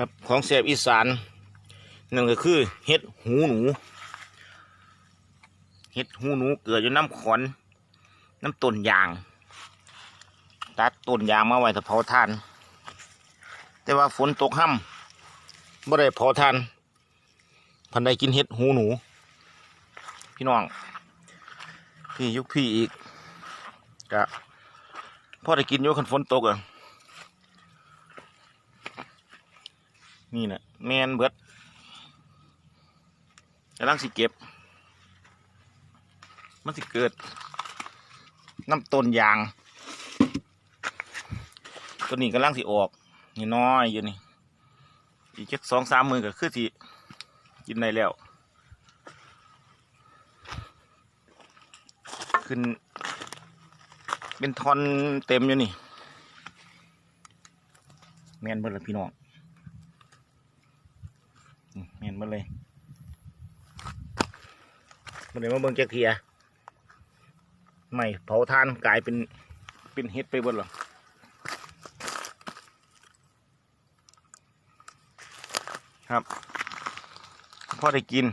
ครับของแสบอีสานนั่นก็คือเห็ดหูหนู เห็ดหูหนูเกิดอยู่น้ำขอน น้ำต้นยาง ตัดต้นยางมาไว้ถ้าเผาทาน แต่ว่าฝนตกห่ำบ่ได้เผาทาน พันได้กินเห็ดหูหนู พี่น้อง พี่ยุคพี่อีกกะพ่อได้กินอยู่คันฝนตกอะ นี่นะแมนเบิดกำลังสิเก็บ มันสิเกิด น้ำต้นยาง ตัวนี้กำลังสิออก นี่น้อยอยู่นี่ อีกแค่สองสามมือก็คือสิกินได้แล้ว ขึ้น เป็นทอนเต็มอยู่นี่ แมนเบิดละพี่น้อง มาเลยมันเลยมาเบิ่งแจเทียไม่เผาทานกลายเป็นเป็นเฮ็ดไปเบดหรอครับพ่อได้กิน